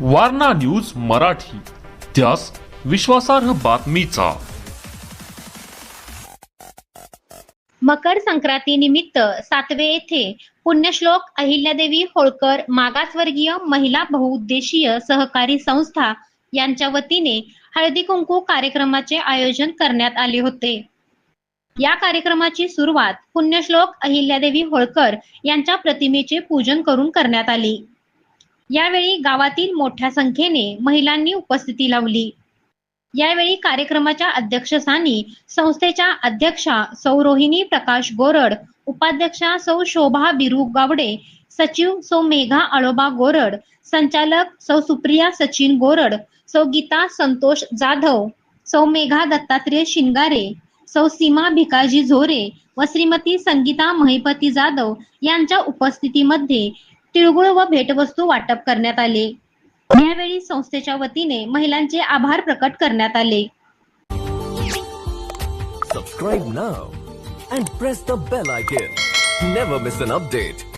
Warna news Marathi. त्यास विश्वासार्ह बातमीचा. मकर संक्रांती निमित्त सातवे येथे पुण्यश्लोक अहिल्यादेवी होळकर मागासवर्गीय महिला बहुउद्देशीय सहकारी संस्था यांच्या वतीने हळदी कुंकू कार्यक्रमाचे आयोजन करण्यात आले होते. या कार्यक्रमाची सुरुवात पुण्यश्लोक अहिल्यादेवी होळकर यांच्या प्रतिमेचे पूजन करून करण्यात आली. यावेळी गावातील मोठ्या संख्येने महिलांनी उपस्थिती लावली. यावेळी कार्यक्रमाच्या अध्यक्षस्थानी संस्थेच्या अध्यक्षा सौ रोहिणी प्रकाश गोरड उपाध्यक्षा सौ शोभा बिरू गावडे सचिव सौ मेघा आळोबा गोरड संचालक सौ सुप्रिया सचिन गोरड सौ गीता संतोष जाधव सौ मेघा दत्तात्रय शिंगारे सौ सीमा भिकाजी झोरे व श्रीमती संगीता महिपती जाधव यांच्या उपस्थितीमध्ये तिळगुळ व भेटवस्तू वाटप करण्यात आले. यावेळी संस्थेच्या वतीने महिलांचे आभार प्रकट करण्यात आले. Subscribe now and press the bell icon never miss an update